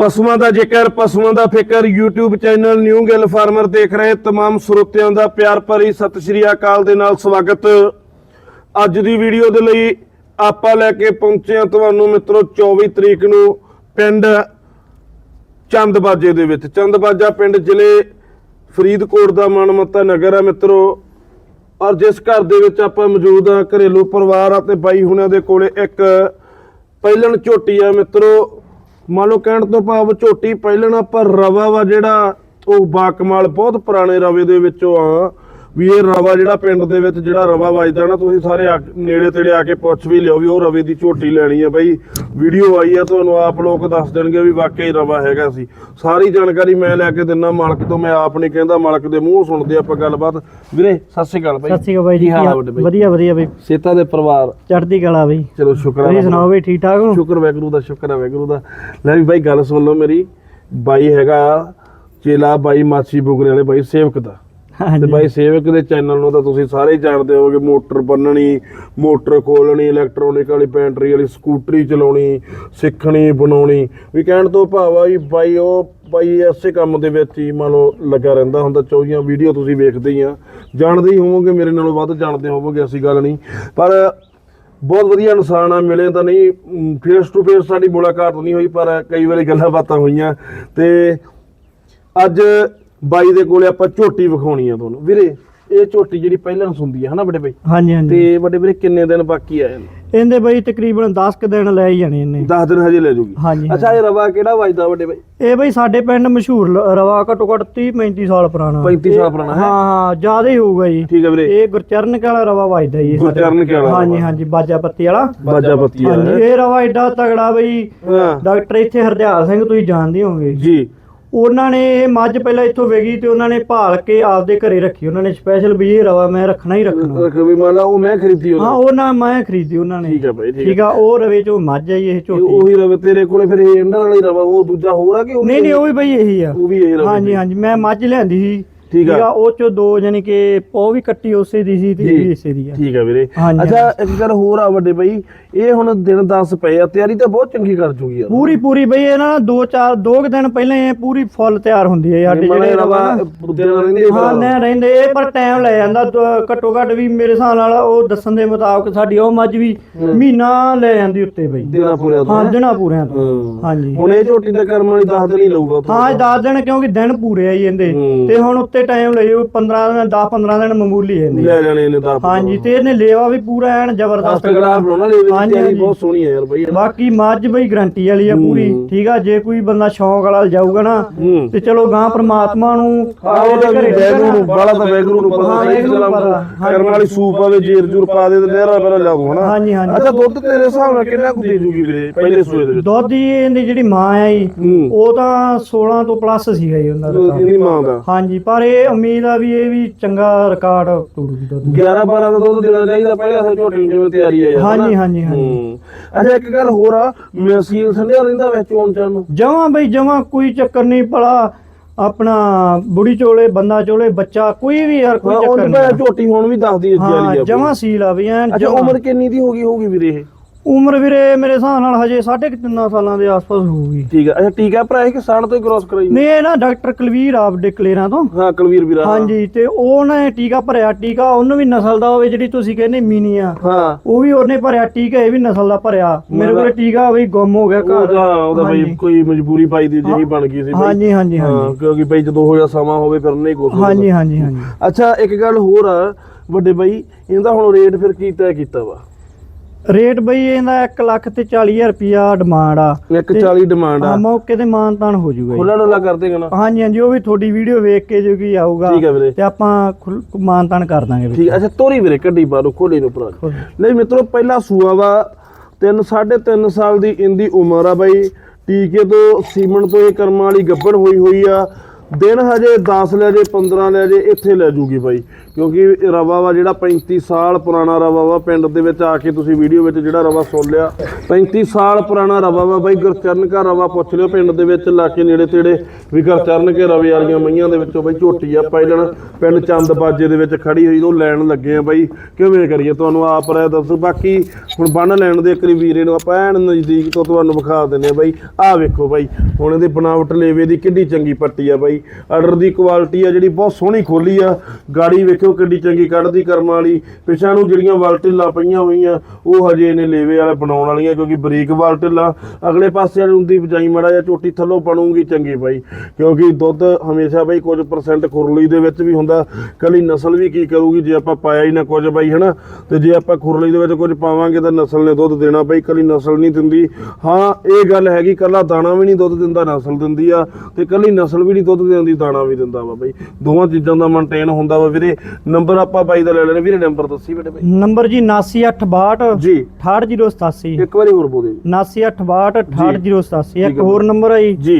ਪਸ਼ੂਆਂ ਦਾ ਜ਼ਿਕਰ ਪਸ਼ੂਆਂ ਦਾ ਫਿਕਰ YouTube channel new Gill farmer ਦੇਖ ਰਹੇ तमाम ਸਰੋਤਿਆਂ ਦਾ ਪਿਆਰ ਭਰੀ ਸਤਿ ਸ਼੍ਰੀ ਅਕਾਲ ਦੇ ਨਾਲ ਸਵਾਗਤ ਅੱਜ ਦੀ ਵੀਡੀਓ ਦੇ ਲਈ ਆਪਾਂ ਲੈ ਕੇ ਪਹੁੰਚੇ ਹਾਂ ਤੁਹਾਨੂੰ ਮਿੱਤਰੋ 24 ਤਰੀਕ ਨੂੰ ਪਿੰਡ ਚੰਦਬਾਜੇ ਦੇ ਵਿੱਚ ਚੰਦਬਾਜਾ ਪਿੰਡ ਜ਼ਿਲ੍ਹੇ ਫਰੀਦਕੋਟ ਦਾ ਮਨਮੱਤਾ ਨਗਰ ਹੈ ਮਿੱਤਰੋ ਔਰ ਜਿਸ ਘਰ ਦੇ ਵਿੱਚ ਆਪਾਂ ਮੌਜੂਦ ਆ ਘਰੇਲੂ ਪਰਿਵਾਰ ਆ ਤੇ ਬਾਈ ਹੁਣਾਂ ਦੇ ਕੋਲੇ ਇੱਕ ਪਹਿਲਣ ਝੋਟੀ ਆ ਮਿੱਤਰੋ ਮੰਨ ਲਓ ਕਹਿਣ ਤੋਂ ਭਾਵ ਝੋਟੀ ਪਹਿਲਣ ਪਰ ਰਵਾ ਵਾ ਜਿਹੜਾ, ਉਹ ਬਾਕਮਾਲ ਬਹੁਤ ਪੁਰਾਣੇ ਰਵੇ ਦੇ ਵਿੱਚੋਂ ਆ। ਵੀ ਇਹ ਰਵਾ ਜਿਹੜਾ ਪਿੰਡ ਦੇ ਵਿੱਚ ਜਿਹੜਾ ਰਵਾ ਵੱਜਦਾ ਨਾ ਤੁਸੀਂ ਸਾਰੇ ਆ- ਨੇੜੇ ਤੇੜੇ ਆ ਕੇ ਪੁੱਛ ਵੀ ਲਿਓ ਵੀ ਉਹ ਰਵੇ ਦੀ ਝੋਟੀ ਲੈਣੀ ਆ ਬਈ। ਵੀਡੀਓ ਆਈ ਆ ਤੁਹਾਨੂੰ ਆਪ ਲੋਕ ਦੱਸ ਦੇਣਗੇ ਵੀ ਵਾਕਈ ਰਵਾ ਹੈਗਾ ਸੀ। ਸਾਰੀ ਜਾਣਕਾਰੀ ਮੈਂ ਲੈ ਕੇ ਦਿੰਨਾ ਮਾਲਕ ਤੋਂ ਮੈਂ ਆਪ ਨਹੀਂ ਕਹਿੰਦਾ ਮਾਲਕ ਦੇ ਮੂੰਹ ਸੁਣਦੇ ਆਪਾਂ ਗੱਲਬਾਤ। ਵੀਰੇ ਸਤਿ ਸ਼੍ਰੀ ਅਕਾਲ ਬਾਈ। ਸਤਿ ਸ਼੍ਰੀ ਅਕਾਲ ਬਾਈ ਜੀ ਆ? ਵਧੀਆ ਵਧੀਆ ਬਾਈ। ਸੇਤਾ ਦੇ ਪਰਿਵਾਰ? ਚੜ੍ਹਦੀ ਕਲਾ ਬਾਈ। ਚਲੋ ਸ਼ੁਕਰ ਤੁਸੀਂ ਆ ਸੁਣਾਓ ਬਾਈ ਠੀਕ ਠਾਕ ਹੋ? ਸ਼ੁਕਰ ਵੈਗਰੂ ਦਾ ਸ਼ੁਕਰ ਹੈ ਵੈਗਰੂ ਦਾ। ਲੈ ਵੀ ਬਾਈ ਗੱਲ ਸੁਣ ਲਓ ਮੇਰੀ। ਬਾਈ ਹੈਗਾ ਚੇਲਾ ਬਾਈ ਮਾਛੀ ਬੁਗਰੇ ਵਾਲੇ ਬਾਈ ਸੇਵਕ ਦਾ। ਤੇ ਬਾਈ ਸੇਵਕ ਦੇ ਚੈਨਲ ਨੂੰ ਤਾਂ ਤੁਸੀਂ ਸਾਰੇ ਹੀ ਜਾਣਦੇ ਹੋਵੋਗੇ ਮੋਟਰ ਬੰਨਣੀ ਮੋਟਰ ਖੋਲਣੀ ਇਲੈਕਟ੍ਰੋਨਿਕ ਵਾਲੀ ਬੈਟਰੀ ਵਾਲੀ ਸਕੂਟਰੀ ਚਲਾਉਣੀ ਸਿੱਖਣੀ ਬਣਾਉਣੀ। ਵੀ ਕਹਿਣ ਤੋਂ ਭਾਵ ਆ ਵੀ ਬਾਈ ਉਹ ਬਾਈ ਐਸੇ ਕੰਮ ਦੇ ਵਿੱਚ ਹੀ ਮੰਨ ਲਓ ਲੱਗਾ ਰਹਿੰਦਾ ਹੁੰਦਾ 24 ਵੀਡੀਓ ਤੁਸੀਂ ਵੇਖਦੇ ਹੀ ਆ। ਜਾਣਦੇ ਹੀ ਹੋਵੋਗੇ ਮੇਰੇ ਨਾਲੋਂ ਵੱਧ ਜਾਣਦੇ ਹੋਵੋਗੇ ਐਸੀ ਗੱਲ ਨਹੀਂ। ਪਰ ਬਹੁਤ ਵਧੀਆ ਇਨਸਾਨ ਆ ਮਿਲੇ ਤਾਂ ਨਹੀਂ ਫੇਸ ਟੂ ਫੇਸ ਸਾਡੀ ਮੁਲਾਕਾਤ ਨਹੀਂ ਹੋਈ ਪਰ ਕਈ ਵਾਰੀ ਗੱਲਾਂ ਬਾਤਾਂ ਹੋਈਆਂ। ਤੇ ਅੱਜ ਬਾਈ ਦੇ ਕੋਲੇ ਆਪਾਂ ਝੋਟੀ ਵਿਖਾਉਣੀ ਆ ਤੁਹਾਨੂੰ। ਵੀਰੇ ਇਹ ਝੋਟੀ ਜਿਹੜੀ ਪਹਿਲਾਂ ਸੁੰਦੀ ਆ ਹਨਾ ਵੱਡੇ ਬਾਈ? ਹਾਂਜੀ ਹਾਂਜੀ। ਤੇ ਵੱਡੇ ਵੀਰੇ ਕਿੰਨੇ ਦਿਨ ਬਾਕੀ ਆ ਇਹਨੂੰ? ਇਹਦੇ ਬਾਈ ਤਕਰੀਬਨ 10 ਕੁ ਦਿਨ ਲੈ ਹੀ ਜਾਣੇ ਇਹਨੇ। 10 ਦਿਨ ਹਜੇ ਲੈ ਜੂਗੀ। ਹਾਂਜੀ ਅੱਛਾ ਇਹ ਰਵਾ ਕਿਹੜਾ ਵੱਜਦਾ ਵੱਡੇ ਬਾਈ? ਇਹ ਬਾਈ ਸਾਡੇ ਪਿੰਡ ਮਸ਼ਹੂਰ ਲ- ਰਵਾ ਘੱਟੋ ਘੱਟ 30 35 ਸਾਲ ਪੁਰਾਣਾ। 35 ਸਾਲ ਪੁਰਾਣਾ ਹੈ? ਹਾਂ ਹਾਂ ਜ਼ਿਆਦਾ ਹੀ ਹੋਊਗਾ ਜੀ। ਠੀਕ ਹੈ ਵੀਰੇ। ਇਹ ਗੁਰਚਰਨ ਵਾਲਾ ਰਵਾ ਵੱਜਦਾ ਜੀ ਸਾਡੇ। ਗੁਰਚਰਨ ਕੇ ਵਾਲਾ ਹਾਂਜੀ। ਹਾਂਜੀ ਬਾਜਾ ਪੱਤੀ ਵਾਲਾ। ਬਾਜਾ ਪੱਤੀ ਆ ਹਾਂਜੀ ਇਹ ਰਵਾ ਏਡਾ ਤਗੜਾ ਬਈ ਹਾਂ। ਡਾਕਟਰ ਇੱਥੇ ਹਰਦਿਆਲ ਸਿੰਘ ਤੁਸੀਂ ਜਾਣਦੇ ਹੋਵੋਗੇ। ਜੀ। ਉਹਨਾਂ ਨੇ ਇਹ ਮੱਝ ਪਹਿਲਾਂ ਇੱਥੋਂ ਵੇਗੀ ਤੇ ਉਹਨਾਂ ਨੇ ਭਾਲ ਕੇ ਆਪਦੇ ਘਰੇ ਰੱਖੀ। ਉਹਨਾਂ ਨੇ ਸਪੈਸ਼ਲ ਵੀ ਇਹ ਰਵਾ ਮੈਂ ਰੱਖਣਾ ਹੀ ਰੱਖਣਾ। ਰੱਖ ਵੀ ਮੰਨ ਲਾ ਉਹ ਮੈਂ ਖਰੀਦੀ ਹਾਂ ਉਹ ਨਾ ਮੈਂ ਖਰੀਦੀ ਉਹਨਾਂ ਨੇ। ਠੀਕ ਆ ਉਹ ਰਵੇ ਚੋਂ ਮੱਝ ਆ ਜੀ ਇਹ ਝੋਟੀ। ਉਹੀ ਰਵੇ ਤੇਰੇ ਕੋਲੇ ਫਿਰ ਇਹ ਇਹਨਾਂ ਵਾਲਾ ਹੀ ਰਵਾ ਉਹ ਦੂਜਾ ਹੋਰ ਆ ਕਿ ਨਹੀਂ ਨਹੀਂ ਉਹ ਵੀ ਬਈ ਇਹੀ ਆ। ਉਹ ਵੀ ਇਹ ਰਵੇ। ਹਾਂਜੀ ਹਾਂਜੀ ਮੈਂ ਮੱਝ ਲਿਆਂਦੀ ਸੀ। ਠੀਕ ਆ। ਉਹ ਚੋਂ ਦੋ ਯਾਨੀ ਕਿ ਉਹ ਵੀ ਕੱਟੀ ਉਸੇ ਦੀ ਸੀ ਤੇ ਇਹ ਵੀ ਇਸੇ ਦੀ ਆ। ਠੀਕ ਹੈ ਵੀਰੇ। ਅੱਛਾ ਇੱਕ ਗੱਲ ਹੋਰ ਆ ਵੱਡੇ ਬਈ ਇਹ ਹੁਣ ਦਿਨ 10 ਪਏ ਆ ਤਿਆਰੀ ਤਾਂ ਬਹੁਤ ਚੰਗੀ ਕਰ ਜੂਗੀ ਯਾਰ। ਪੂਰੀ ਪੂਰੀ ਬਈ ਇਹ ਨਾ ਦੋ ਚਾਰ ਦੋ ਕੁ ਦਿਨ ਪਹਿਲਾਂ ਇਹ ਪੂਰੀ ਫੁੱਲ ਤਿਆਰ ਹੁੰਦੀ ਹੈ ਸਾਡੇ ਜਿਹੜੇ ਰਵਾ ਨਾ ਦਿਨ ਰਹਿੰਦੇ ਹਾਂ ਨਾ ਰਹਿੰਦੇ ਪਰ ਟਾਈਮ ਲੈ ਜਾਂਦਾ ਘੱਟੋ ਘੱਟ ਵੀ ਮੇਰੇ ਹਿਸਾਬ ਨਾਲ ਉਹ ਦੱਸਣ ਦੇ ਮੁਤਾਬਕ ਸਾਡੀ ਉਹ ਮੱਝ ਵੀ ਮਹੀਨਾ ਲੈ ਜਾਂਦੀ ਉੱਤੇ ਬਈ। ਦਿਨਾਂ ਪੂਰੇ ਹਾਂ ਦਿਨਾਂ ਪੂਰਿਆਂ ਤੋਂ। ਹਾਂ। ਹਾਂਜੀ। ਹੁਣ ਇਹ ਝੋਟੀ ਦਾ ਕਰਮ ਵਾਲੀ 10 ਦਿਨ ਹੀ ਲਊਗਾ। ਹਾਂ ਇਹ 10 ਦਿਨ ਕਿਉਂਕਿ ਦਿਨ ਪੂਰੇ ਆ ਜੀ ਇਹਦੇ। ਤੇ ਹੁਣ ਉੱਤੇ ਟਾਈਮ ਲਈ 15 ਦਿਨ 10 15 ਦਿਨ ਮਾਮੂਲੀ ਹੈ ਇਹਦੇ ਲੈ ਜਾਣੇ ਨੇ ਤਾਂ ਹਾਂਜੀ ਤੇ ਇਹਨੇ ਲੇਵਾ ਵੀ ਪੂਰਾ ਐਨ ਜ਼ਬਰਦਸਤ ਤਗੜਾ ਬਣਾਉਣਾ ਲੈ ਵੀ ਹਾਂਜੀ, ਤਿਆਰੀ ਹਾਂਜੀ। ਬਹੁਤ ਸੋਹਣੀ ਹੈ ਯਾਰ ਬਈ ਬਾਕੀ ਮੱਝ ਬਈ ਗਰੰਟੀ ਵਾਲੀ ਆ ਪੂਰੀ ਠੀਕ ਆ ਜੇ ਕੋਈ ਬੰਦਾ ਸ਼ੌਂਕ ਵਾਲਾ ਜਾਊਗਾ ਨਾ ਤੇ ਚਲੋ ਗਾਂ ਪ੍ਰਮਾਤਮਾ ਨੂੰ ਉਹਦਾ ਵੀ ਵੈਗਰੂ ਨੂੰ। ਬਾਲਾ ਤਾਂ ਵੈਗਰੂ ਨੂੰ ਪਤਾ ਹਾਂ, ਸਹੀ ਵੈਗਰੂ ਨੂੰ ਚਲਾ। ਕਰਮ ਵਾਲੀ ਸੂਪ ਆਵੇ ਜੀਰ ਜੂਰ ਪਾ ਦੇ ਤੇ ਲਹਿਰਾ ਪਹਿਲਾਂ ਲਿਆਉ ਹਨਾ? ਹਾਂਜੀ ਹਾਂਜੀ। ਅੱਛਾ ਦੁੱਧ ਤੇਰੇ ਹਿਸਾਬ ਨਾਲ ਕਿੰਨਾ ਕੁ ਦੇ ਜੂਗੀ ਵੀਰੇ ਪਹਿਲੇ ਸੂਏ ਦੇ ਵਿੱਚ? ਦੁੱਧ ਦੀ ਇਹਦੀ ਜਿਹੜੀ ਮਾਂ ਆ ਜੀ ਹੂੰ। ਉਹ ਤਾਂ 16 ਤੋਂ ਪਲੱਸ ਸੀਗਾ ਜੀ ਉਹਨਾਂ ਦਾ ਤਾਂ। ਇਹਦੀ ਮਾਂ ਦਾ? ਹਾਂਜੀ ਪਰ ਇਹ ਉਮੀਦ ਆ ਵੀ ਇਹ ਵੀ ਚੰਗਾ ਰਿਕਾਰਡ ਤੋੜੂਗੀ ਦੁੱਧ 11 12 ਦਾ ਦੁੱਧ ਦੇਣਾ ਚਾਹੀਦਾ ਪਹਿਲੇ ਅਸਲ ਝੋਟੀ ਨੂੰ ਜਿਵੇਂ ਤਿਆਰੀ ਹੈ ਯਾਰ ਹਾਂਜੀ ਹਾਂਜੀ ਹਾਂਜੀ। ਹੂੰ। ਅੱਛਾ ਇੱਕ ਗੱਲ ਹੋਰ ਆ ਮਸੀਲ ਸੰਧਿਆ ਰਹਿੰਦਾ ਵਿੱਚ ਚੋਣ ਚਾਣ ਨੂੰ? ਜਮਾਂ ਬਈ ਜਮਾਂ ਕੋਈ ਚੱਕਰ ਨਹੀਂ ਭਲਾ ਆਪਣਾ ਬੁੜੀ ਚੋਲੇ ਬੰਦਾ ਚੋਲੇ ਬੱਚਾ ਕੋਈ ਵੀ ਯਾਰ ਕੋਈ ਚੱਕਰ ਨਹੀਂ ਝੋਟੀ ਹੁਣ ਵੀ ਦੱਸਦੀ ਹਾਂ ਵਾਲੀ ਜਮਾਂ ਸੀਲ ਆ ਵੀ ਐਨ ਅੱਛਾ। ਉਮਰ ਕਿੰਨੀ ਦੀ ਹੋ ਗਈ ਹੋਊਗੀ ਵੀਰੇ ਇਹ? ਉਮਰ ਵੀਰੇ ਮੇਰੇ ਹਿਸਾਬ ਨਾਲ ਹਜੇ 3.5 ਸਾਲਾਂ ਦੇ ਆਸ-ਪਾਸ ਹੋਊਗੀ। ਠੀਕ ਹੈ ਅੱਛਾ ਟੀਕਾ ਭਰਾ ਇਹ ਕਿ ਸਾਣ ਤੋਂ ਹੀ ਕ੍ਰਾਸ ਕਰਾਈ ਨਹੀਂ ਇਹ ਨਾ ਡਾਕਟਰ ਕੁਲਵੀਰ ਆਪ ਦੇ ਕਲੇਰਾਂ ਤੋਂ। ਹਾਂ ਕੁਲਵੀਰ ਵੀਰਾ ਹਾਂਜੀ ਤੇ ਉਹ ਨੇ ਟੀਕਾ ਭਰਿਆ। ਟੀਕਾ ਉਹਨੂੰ ਵੀ ਨਸਲ ਦਾ ਹੋਵੇ ਜਿਹੜੀ ਤੁਸੀਂ ਕਹਿੰਦੇ ਮੀਨੀ ਆ। ਹਾਂ। ਉਹ ਵੀ ਉਹਨੇ ਭਰਿਆ ਟੀਕਾ ਇਹ ਵੀ ਨਸਲ ਦਾ ਭਰਿਆ। ਮੇਰੇ ਕੋਲ ਟੀਕਾ ਬਈ ਗੁੰਮ ਹੋ ਗਿਆ ਘਰ। ਉਹਦਾ ਉਹਦਾ ਬਈ। ਕੋਈ ਮਜਬੂਰੀ ਪਾਈ ਦੀ ਜਿਹੀ ਬਣ ਗਈ ਸੀ ਹਾਂਜੀ ਹਾਂਜੀ ਹਾਂ ਕਿਉਂਕਿ ਬਈ ਜਦੋਂ ਹੋ ਜਾ ਸਮਾਂ ਹੋਵੇ ਫਿਰ ਨਹੀਂ ਹੁੰਦਾ। ਹਾਂਜੀ ਹਾਂਜੀ ਹਾਂਜੀ। ਅੱਛਾ ਇੱਕ ਗੱਲ ਹੋਰ ਆ ਵੱਡੇ ਬਈ ਇਹਦਾ ਹੁਣ ਰੇਟ ਫਿਰ ਕੀ ਤੈਅ ਕੀਤਾ ਵਾ? ਰੇਟ ਬਈ ਇਹਦਾ 1 ਲੱਖ ਤੇ 40000 ਰੁਪਿਆ ਡਿਮਾਂਡ ਆ। 140 ਡਿਮਾਂਡ ਆ। ਆ ਮੌਕੇ ਤੇ ਮਾਨਤਾਨ ਹੋ ਜਾਊਗਾ ਜੀ। ਖੁੱਲਾ ਡੋਲਾ ਕਰ ਦੇਗਾ ਨਾ। ਹਾਂਜੀ ਹਾਂਜੀ ਉਹ ਵੀ ਤੁਹਾਡੀ ਵੀਡੀਓ ਵੇਖ ਕੇ ਜੋ ਕੀ ਆਊਗਾ। ਠੀਕ ਹੈ ਵੀਰੇ। ਤੇ ਆਪਾਂ ਮਾਨਤਾਨ ਕਰ ਦਾਂਗੇ ਠੀਕ ਹੈ, ਅੱਛਾ ਤੋਰੀ ਵੀਰੇ ਕੱਢੀ ਬਾਹਰੋਂ ਖੋਲੇ ਨੂੰ ਭਰਾ। ਨਹੀਂ ਮਿੱਤਰੋ ਪਹਿਲਾ ਸੂਆ ਵਾ 3 3.5 ਸਾਲ ਦੀ ਇਹਦੀ ਉਮਰ ਆ ਬਾਈ। ਟੀਕੇ ਤੋਂ ਸੀਮਨ ਤੋਂ ਇਹ ਕਰਮਾਂ ਵਾਲੀ ਗੱਭਣ ਹੋਈ ਹੋਈ ਆ। ਦਿਨ ਹਜੇ 10 ਲੈ ਜੇ 15 ਲੈ ਜੇ, ਇੱਥੇ ਲੈ ਜੂਗੀ ਬਾਈ। ਕਿਉਂਕਿ ਰਵਾ ਵਾ ਜਿਹੜਾ 35 ਸਾਲ ਪੁਰਾਣਾ ਰਵਾ ਵਾ, ਪਿੰਡ ਦੇ ਵਿੱਚ ਆ ਕੇ ਤੁਸੀਂ ਵੀਡੀਓ ਵਿੱਚ ਜਿਹੜਾ ਰਵਾ ਸੁਣ ਲਿਆ 35 ਸਾਲ ਪੁਰਾਣਾ ਰਵਾ ਵਾ ਬਾਈ, ਗੁਰਚਰਨ ਘਰ ਰਵਾ ਪੁੱਛ ਲਿਓ, ਪਿੰਡ ਦੇ ਵਿੱਚ ਲਾ ਕੇ ਨੇੜੇ ਤੇੜੇ, ਵੀ ਗੁਰਚਰਨ ਕੇ ਰਵੇ ਵਾਲੀਆਂ ਮਈਆਂ ਦੇ ਵਿੱਚੋਂ ਬਾਈ ਝੋਟੀ ਆ ਪਹਿਲਣ ਪਿੰਡ ਚੰਦਬਾਜ਼ੇ ਦੇ ਵਿੱਚ ਖੜੀ ਹੋਈ, ਉਹ ਲੈਣ ਲੱਗੇ ਆ ਬਾਈ। ਕਿਵੇਂ ਕਰੀਏ, ਤੁਹਾਨੂੰ ਆਪ ਰਾਏ ਦੱਸੋ। ਬਾਕੀ ਹੁਣ ਬੰਨ ਲੈਣ ਦੇ ਕਰੀ ਵੀਰੇ ਨੂੰ ਆਪਾਂ ਐਨ ਨਜ਼ਦੀਕ ਤੋਂ ਤੁਹਾਨੂੰ ਵਿਖਾ ਦਿੰਦੇ ਆ ਬਾਈ। ਆਹ ਵੇਖੋ ਬਾਈ, ਹੁਣ ਇਹਦੇ ਬਣਾਵਟ ਲੇਵੇ ਦੀ ਕਿੰਨੀ ਚੰਗੀ ਪੱਟੀ ਆ ਬਾਈ। ਆਰਡਰ ਦੀ ਕੁਆਲਿਟੀ ਆ ਜਿਹੜੀ ਬਹੁਤ ਸੋਹਣੀ ਖੋਲੀ ਆ। ਗਾੜੀ ਵੇਖਿਓ ਕਿੰਨੀ ਚੰਗੀ ਕੱਢਦੀ ਕਰਮਾਂ ਵਾਲੀ। ਪਿਛਾਂ ਨੂੰ ਜਿਹੜੀਆਂ ਵਾਲਟਿਲਾਂ ਪਈਆਂ ਹੋਈਆਂ, ਉਹ ਹਜੇ ਇਹਨੇ ਲੇਵੇ ਵਾਲੇ ਬਣਾਉਣ ਵਾਲੀਆਂ ਕਿਉਂਕਿ ਬਰੀਕ ਵਾਲਟਿਲਾਂ ਅਗਲੇ ਪਾਸੇ ਨੂੰ ਹੁੰਦੀ ਵਜਾਈ ਮੜਾ ਜਾਂ ਚੋਟੀ ਥੱਲੋਂ ਬਣੂਗੀ ਚੰਗੀ ਬਾਈ। ਕਿਉਂਕਿ ਦੁੱਧ ਹਮੇਸ਼ਾ ਬਾਈ ਕੁਝ ਪਰਸੈਂਟ ਖੁਰਲੀ ਦੇ ਵਿੱਚ ਵੀ ਹੁੰਦਾ। ਕੱਲੀ ਨਸਲ ਵੀ ਕੀ ਕਰੂਗੀ ਜੇ ਆਪਾਂ ਪਾਇਆ ਹੀ ਨਾ ਕੁਝ ਬਾਈ, ਹਨਾ? ਤੇ ਜੇ ਆਪਾਂ ਖੁਰਲੀ ਦੇ ਵਿੱਚ ਕੁਝ ਪਾਵਾਂਗੇ ਤਾਂ ਨਸਲ ਨੇ ਦੁੱਧ ਦੇਣਾ ਬਾਈ, ਕੱਲੀ ਨਸਲ ਨਹੀਂ ਦਿੰਦੀ। ਹਾਂ, ਇਹ ਗੱਲ ਹੈਗੀ, ਕੱਲਾ ਦਾਣਾ ਵੀ ਨਹੀਂ ਦੁੱਧ ਦਿੰਦਾ, ਨਸਲ ਦਿੰਦੀ ਆ। ਤੇ ਕੱਲੀ ਨਸਲ ਵੀ ਨਹੀਂ ਦੁੱਧ ਦਿੰਦੀ ਦਾਣਾ ਵੀ ਦਿੰਦਾ ਵਾ ਬਾਈ। ਦੋਵਾਂ ਚੀਜ਼ਾਂ ਦਾ ਮੇਨਟੇਨ ਹੁੰਦਾ ਵਾ ਵੀਰੇ। ਨੰਬਰ ਆਪਾਂ ਬਾਈ ਦਾ ਲੈ ਲੈਣੇ। ਵੀਰੇ ਨੰਬਰ ਦੱਸੀ ਬੇਟੇ ਬਾਈ। ਨੰਬਰ ਜੀ 7962 ਜੀ। 68087 ਇੱਕ ਵਾਰੀ ਹੋਰ ਬੋਲੇ 7962 68087 ਠੀਕ ਇੱਕ। ਹੋਰ ਨੰਬਰ ਹੈ ਜੀ।